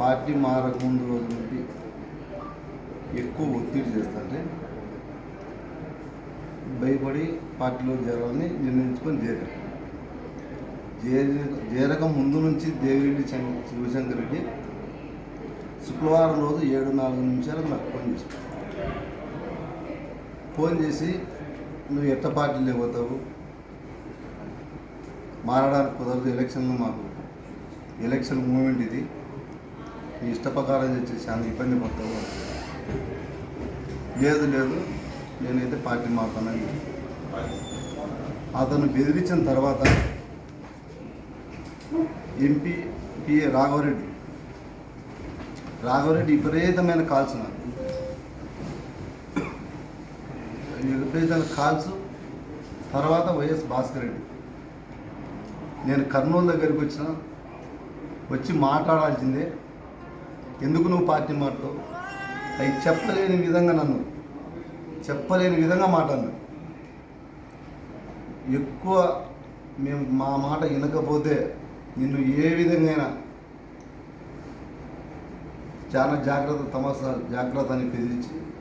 Party మారక ముందు రోజు నుండి ఎక్కువ ఒత్తిడి చేస్తుంటే భయపడి పార్టీలో చేరాలని నిర్ణయించుకొని చేరారు. చేరి చేరక ముందు నుంచి దేవిరెడ్డి శివశంకర్ రెడ్డి శుక్రవారం రోజు ఏడు నాలుగు నిమిషాలకు నాకు ఫోన్ చేసి ఫోన్ చేసి నువ్వు ఎట్ట పార్టీలో పోతావు మారడానికి కుదరదు ఎలక్షన్లో మాకు ఎలక్షన్ మూమెంట్ ఇది. నీ ఇష్టప్రకారం చేసి చాలా ఇబ్బంది పడతావు లేదు లేదు నేనైతే పార్టీ మారుతానని అతను బెదిరించిన తర్వాత ఎంపీ పిఏ రాఘవరెడ్డి రాఘవరెడ్డి విపరీతమైన కాల్స్ నాకు. విపరీతమైన కాల్స్ తర్వాత వైఎస్ భాస్కర్ రెడ్డి. నేను కర్నూలు దగ్గరికి వచ్చిన వచ్చి మాట్లాడాల్సిందే ఎందుకు నువ్వు పార్టీ మాట్లాడు అవి చెప్పలేని విధంగా నన్ను చెప్పలేని విధంగా మాట్లాడినా ఎక్కువ మేము మా మాట వినకపోతే నిన్ను ఏ విధంగా చాలా జాగ్రత్త తమాసా జాగ్రత్త అని పిలిచి